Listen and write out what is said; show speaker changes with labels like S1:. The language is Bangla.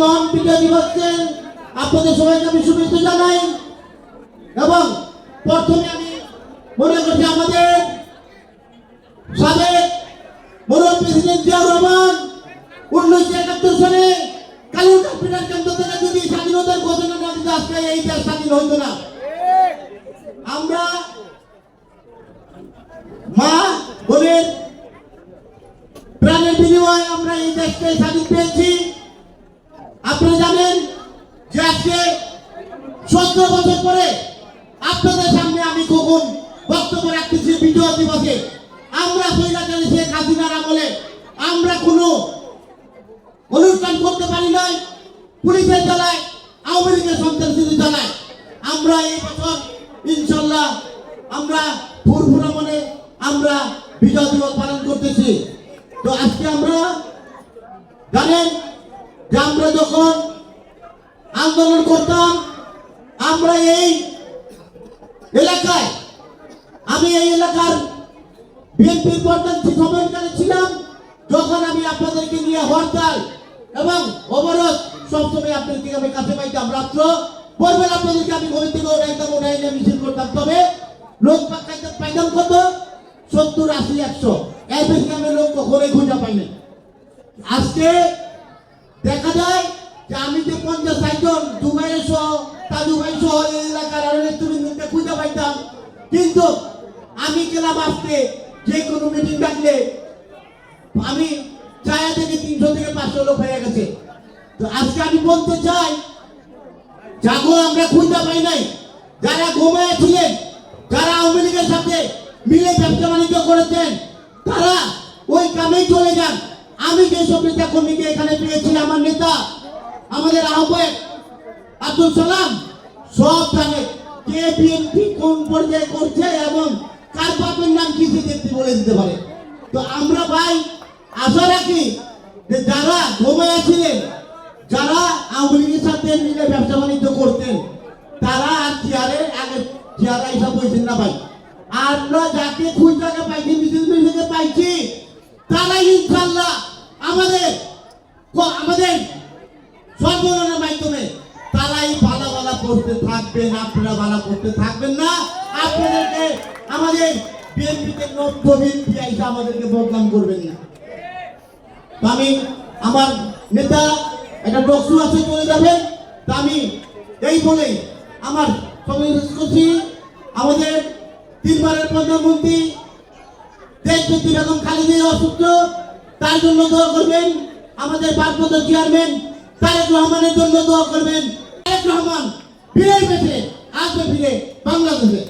S1: মহান বিজয় দিবসের আপনাদের সবাইকে আমি শুভেচ্ছা জানাই। এবং প্রথমে আমি মনে করছি আমাদের সাবেক মরণ প্রেসিডেন্ট জিয়াউর রহমান উনিশশো একাত্তর সালে কেন্দ্র থেকে যদি স্বাধীনতার ঘোষণা না দিতে আজকে এই দেশ স্বাধীন হইতো না। আমরা মা বোনের প্রাণের বিনিময়ে আমরা এই দেশকে স্বাধীন পেয়েছি। আজকে সতেরো বছর পরে আপনাদের সামনে আমি কখন বক্তব্য রাখতেছি বিজয় দিবসে। আমরা সৈরাচারী শেখ হাসিনার আমলে আমরা কোনো অনুষ্ঠান করতে পারি নাই, পুলিশের চালায় আওয়ামী লীগের সন্ত্রাসীদের চালায় আমরা এই বছর ইনশাল্লাহ আমরা ফুরফুরা মনে আমরা বিজয় দিবস পালন করতেছি। তো আজকে আমরা জানেন যে আমরা যখন আন্দোলন করতাম, আমরা এই এলাকায়, আমি এই এলাকার বিএনপির প্রধান সময়কালে ছিলাম, যখন আমি আপনাদেরকে নিয়ে হরতাল এবং অবরোধ সবসময় আপনাদেরকে আমি কাছে পাইতাম রাত্র। পরবেলা আপনাদেরকে আমি ঘরে থেকে উঠাইতাম উঠাই নিয়ে মিছিল করতাম। তবে লোক পাইতাম পাইতাম কত? সত্তর, আশি, একশো। এর বেশি আমি লোক কখনোই খুঁজে পাইনি। আজকে দেখা যায় আমি যে পঞ্চাশ ষাটজন দুবাই সহ তাজু ভাই সহ এলাকার আরও নেতৃবৃন্দকে খুঁজে পাইতাম। কিন্তু আমি গেলাম আজকে যে কোনো মিটিং ডাকলে আমি চায়া থেকে তিনশো থেকে পাঁচশো লোক হয়ে গেছে। তো আজকে আমি বলতে চাই, জাগো, আমরা খুঁজে পাই নাই। যারা ঘুমায় ছিলেন, যারা আওয়ামী লীগের সাথে মিলে ব্যবসা বাণিজ্য করেছেন, তারা ওই কামেই চলে যান। আমি যে সব নেতা কর্মীকে এখানে পেয়েছি, আমার নেতা আমাদের আহ্বায়ক আব্দুল সালাম সব জানে কে বিএনপি কোন পর্যায়ে করছে এবং কার বাপের নাম কি সে দেখতে বলে দিতে পারে। তো আমরা ভাই, আশা রাখি যে যারা ঘুমায় ছিলেন যারা আওয়ামী লীগের সাথে মিলে ব্যবসা বাণিজ্য করতেন, তারা আর চেয়ারে আগে চেয়ারা হিসাব হয়েছেন না ভাই। আমরা যাকে খুঁজটাকে পাইছি, মিছিল মিছিলকে পাইছি তারা ইনশাল্লাহ আমাদের আমাদের সম্মেলনের মাধ্যমে তারাই ভালো ভালো করতে থাকবেন, আপনারা ভালো করতে থাকবেন না। আপনাদেরকে আমাদের বিএনপিতে নব্য আইসা আমাদেরকে বদনাম করবেন না। আমি আমার নেতা, একটা ডক্টর আছে, চলে যাবেন। তা আমি এই বলেই আমার করছি। আমাদের তিনবারের প্রধানমন্ত্রী দেশপতি বেগম খালেদা অসুস্থ, তার জন্য দোয়া করবেন। আমাদের ভারপ্রাপ্ত চেয়ারম্যান তারেক রহমানের জন্য দোয়া করবেন। তারেক রহমান ফিরে পেতে আসবে ফিরে বাংলাদেশে।